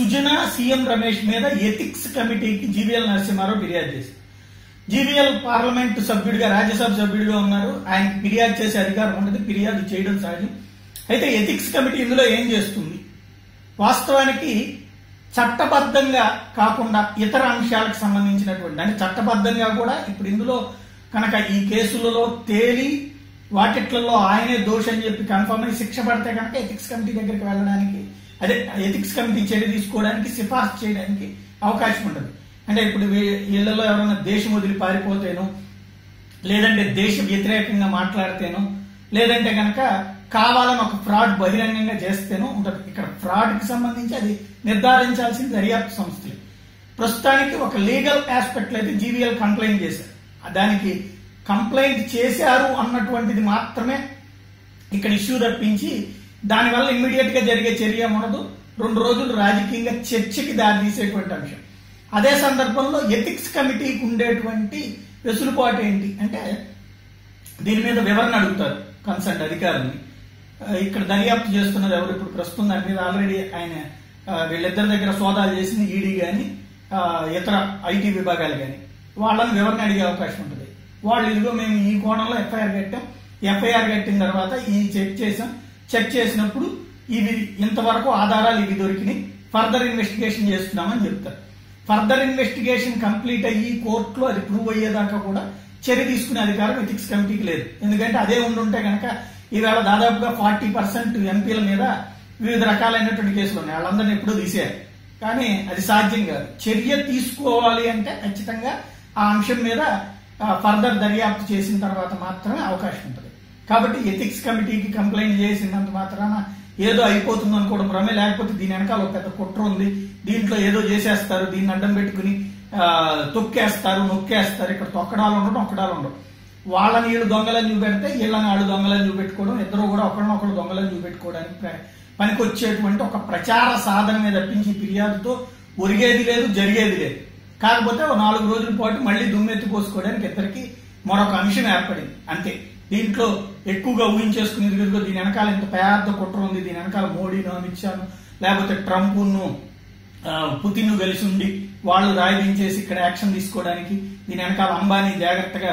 సుజన CM Ramesh మీద ethics కమిటీకి జీవీఎల్ నరసింహారావు ఫిర్యాదు చేశారు. జీవీఎల్ పార్లమెంట్ సభ్యుడిగా రాజ్యసభ సభ్యుడిగా ఉన్నారు. ఆయన ఫిర్యాదు చేసే అధికారం ఉండదు. ఫిర్యాదు చేయడం సహజం. అయితే ఎథిక్స్ కమిటీ ఇందులో ఏం చేస్తుంది? వాస్తవానికి చట్టబద్ధంగా కాకుండా ఇతర అంశాలకు సంబంధించినటువంటి అంటే చట్టబద్ధంగా కూడా ఇప్పుడు ఇందులో కనుక ఈ కేసులలో తేలి వాటిట్లలో ఆయనే దోషం చెప్పి కన్ఫర్మ్ అయి శిక్ష పడితే కనుక ఎథిక్స్ కమిటీ దగ్గరికి వెళ్ళడానికి అదే ఎథిక్స్ కమిటీ చర్య తీసుకోవడానికి సిఫార్సు చేయడానికి అవకాశం ఉంటుంది. అంటే ఇప్పుడు ఇళ్ళలో ఎవరైనా దేశం వదిలి పారిపోతేను లేదంటే దేశ వ్యతిరేకంగా మాట్లాడితేను లేదంటే కనుక కావాలని ఒక ఫ్రాడ్ బహిరంగంగా చేస్తేనో ఉంటుంది. ఇక్కడ ఫ్రాడ్కి సంబంధించి అది నిర్ధారించాల్సిన దర్యాప్తు సంస్థలు. ప్రస్తుతానికి ఒక లీగల్ ఆస్పెక్ట్ అయితే జీవీఎల్ కంప్లైంట్ చేశారు. దానికి కంప్లైంట్ చేశారు అన్నటువంటిది మాత్రమే ఇక్కడ ఇష్యూ తప్పించి దానివల్ల ఇమ్మీడియట్గా జరిగే చర్య ఉండదు రెండు రోజులు రాజకీయంగా చర్చకి దారితీసేటువంటి అంశం. అదే సందర్భంలో ఎథిక్స్ కమిటీకి ఉండేటువంటి వెసులుబాటు ఏంటి? అంటే దీని మీద వివరణ అడుగుతారు కన్సర్న్ అధికారుల్ని. ఇక్కడ దర్యాప్తు చేస్తున్నది ఎవరు? ఇప్పుడు ప్రస్తుతం దాని మీద ఆల్రెడీ ఆయన వీళ్ళిద్దరి దగ్గర సోదాలు చేసిన ఈడీ కానీ ఇతర ఐటీ విభాగాలు కానీ వాళ్ళని వివరణ అడిగే అవకాశం ఉంటుంది. వాళ్ళు ఇదిగో మేము ఈ కోణంలో ఎఫ్ఐఆర్ కట్టాం. ఎఫ్ఐఆర్ కట్టిన తర్వాత ఈ చెక్ చేసాం. చెక్ చేసినప్పుడు ఇవి ఇంతవరకు ఆధారాలు ఇవి దొరికినాయి. ఫర్దర్ ఇన్వెస్టిగేషన్ చేస్తున్నామని చెప్తారు. ఫర్దర్ ఇన్వెస్టిగేషన్ కంప్లీట్ అయ్యి కోర్టులో అది ప్రూవ్ అయ్యేదాకా కూడా చర్య తీసుకునే అధికారం ఎథిక్స్ కమిటీకి లేదు. ఎందుకంటే అదే ఉండుంటే కనుక ఈవేళ దాదాపుగా ఫార్టీ పర్సెంట్ ఎంపీల మీద వివిధ రకాలైనటువంటి కేసులు ఉన్నాయి. వాళ్ళందరినీ ఎప్పుడూ తీసేయాలి. కానీ అది సాధ్యం కాదు. చర్య తీసుకోవాలి అంటే ఖచ్చితంగా ఆ అంశం మీద ఫర్దర్ దర్యాప్తు చేసిన తర్వాత మాత్రమే అవకాశం ఉంటుంది. కాబట్టి ఎథిక్స్ కమిటీకి కంప్లైంట్ చేసినంత మాత్రాన ఏదో అయిపోతుంది అనుకోవడం భ్రమే. లేకపోతే దీని వెనకాల ఒక పెద్ద కుట్ర ఉంది. దీంట్లో ఏదో చేసేస్తారు. దీన్ని అడ్డం పెట్టుకుని తొక్కేస్తారు నొక్కేస్తారు. ఇక్కడ తొక్కడాలు ఉండడం ఒక్కడాలు ఉండవు వాళ్ళని వీళ్ళు దొంగలని చూపెడితే వీళ్ళని వాళ్ళు దొంగలని చూపెట్టుకోవడం. ఇద్దరు కూడా ఒకరినొకరు దొంగలని చూపెట్టుకోవడానికి పనికొచ్చేటువంటి ఒక ప్రచార సాధన మీద తప్పించి ఫిర్యాదుతో ఒరిగేది లేదు జరిగేది లేదు. కాకపోతే ఓ నాలుగు రోజుల పాటు మళ్ళీ దుమ్మెత్తి పోసుకోవడానికి ఇద్దరికి మరొక అంశం ఏర్పడింది. అంతే. దీంట్లో ఎక్కువగా ఊహించేసుకునేది ఇదిగో దీని వెనకాల ఇంత పెద్ద కుట్ర ఉంది. దీని వెనకాల మోడీను అమిత్ షాను లేకపోతే ట్రంప్ను పుతిన్ను పుతిన్ కలిసి ఉండి వాళ్ళు రాయించేసి ఇక్కడ యాక్షన్ తీసుకోవడానికి దీని వెనకాల అంబానీ జాగ్రత్తగా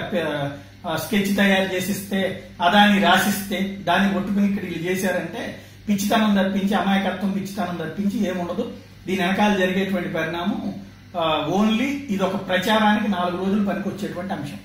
స్కెచ్ తయారు చేసిస్తే అదాని రాసిస్తే దాన్ని పట్టుకుని ఇక్కడ వీళ్ళు చేశారంటే పిచ్చితనం తప్పించి అమాయకత్వం పిచ్చితనం తప్పించి ఏముండదు. దీని వెనకాల జరిగేటువంటి పరిణామం ఓన్లీ ఇది ఒక ప్రచారానికి నాలుగు రోజులు పనికొచ్చేటువంటి అంశం.